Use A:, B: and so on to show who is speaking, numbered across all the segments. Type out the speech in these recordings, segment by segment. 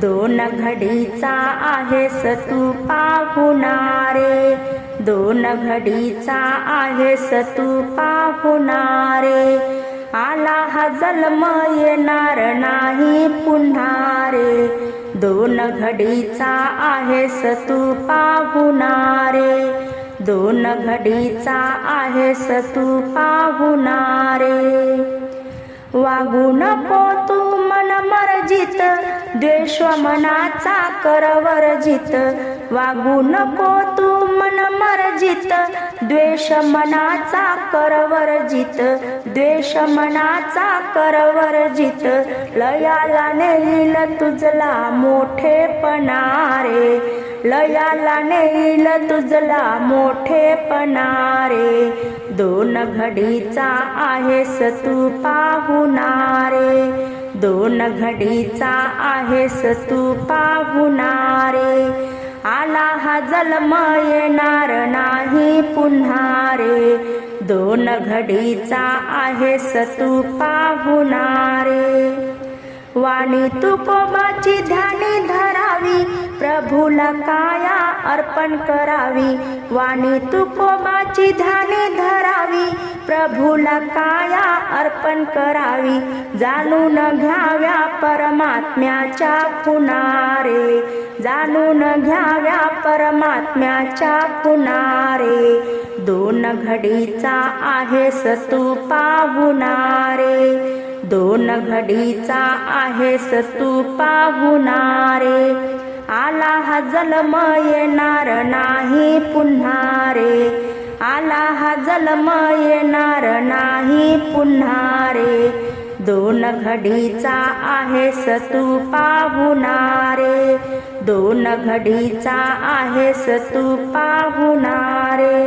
A: दोन घडीचा आहेस तू पाहुणारे दोन घडीचा आहेस तू पाहुणारे आला हा जन्म येणार नाही पुन्हा रे दोन घडीचा आहेस तू पाहुणारे दोन घडीचा आहेस तू पाहुणारे वागू नको तू मन मर्जित. द्वेष मनाचा करवर्जित वागू नको तू मन मर्जित. द्वेष मनाचा करवर्जित द्वेष मनाचा करवर्जित लयाला नेईल तुझला मोठेपणा रे लयाला नेईल तुझला मोठेपणा रे दोन घडीचा आहेस तू पाहुणारे. रे दोन घडीचा आहेस तू पाहुणारे. आला हा जन्म येणार नाही पुन्हा रे दोन घडीचा आहेस तू पाहुणारे. वाणी तुकोबाची ध्यानी धरावी प्रभूला काया अर्पण करावी. वाणी तुकोबाची ध्यानी धरावी प्रभूला काया अर्पण करावी. जाणून घ्याव्या परमात्म्याच्या पुनारे जाणून घ्याव्या परमात्म्याच्या पुनारे दोन घडीचा आहेस तू पाहुणारे दोन घडीचा आहेस तू पाहुणारे. आला हा जलम येणार नाही पुन्हा रे आला हा जलम येणार नाही पुन्हा रे दोन घडीचा आहेस तू पाहुणारे. दोन घडीचा आहेस तू पाहुणारे.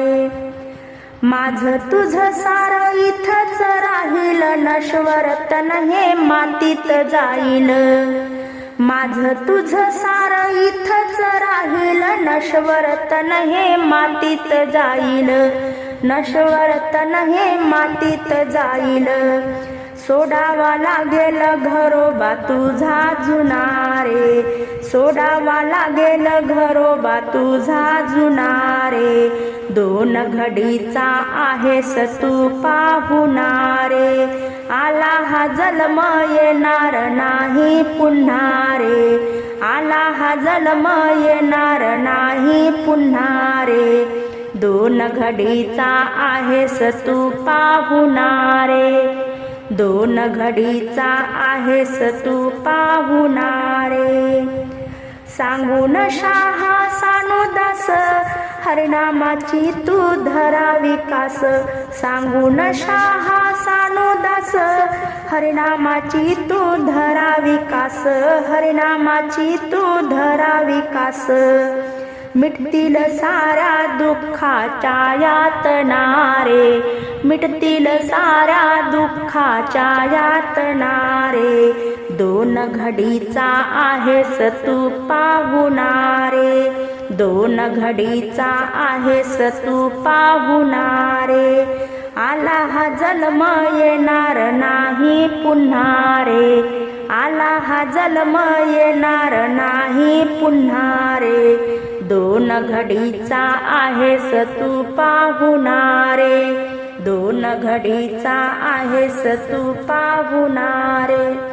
A: माझ तुझ सार इथच राहील नश्वर तन हे मातीत जाईल. माझ तुझ सार इथच राहील नश्वर तन हे मातीत जाईल. नश्वर तन हे मातीत जाईल. सोडावा लागेल घरोबा तुझा जुनारे सोडावा लागेल घरोबा तुझा जुनारे दोन घडीचा आहेस तू पाहुणारे आला हा जन्म येणार नाही पुन्हा रे. आला हा जन्म येणार नाही पुन्हा रे. दोन घडीचा आहेस तू पाहुणारे दोन घडीचा आहेस तू पाहुणारे. सांगून शहा सानुदास हरिनामाची तू धरा विकास. सांगून शहा सानुदास हरिनामाची तू धरा विकास. हरिनामाची तू धरा विकास. मिटतील साऱ्या दुःखाच्या यातना रे मिटतील साऱ्या दुःखाच्या यातना रे दोन घडीचा आहेस तू पाहुणारे. दोन घडीचा आहेस तू पाहुणारे. आला हा जन्म येणार नाही पुन्हा रे आला हा जन्म येणार नाही पुन्हा रे दोन घडीचा आहेस तू पाहुणारे. दोन घडीचा आहेस तू पाहुणारे.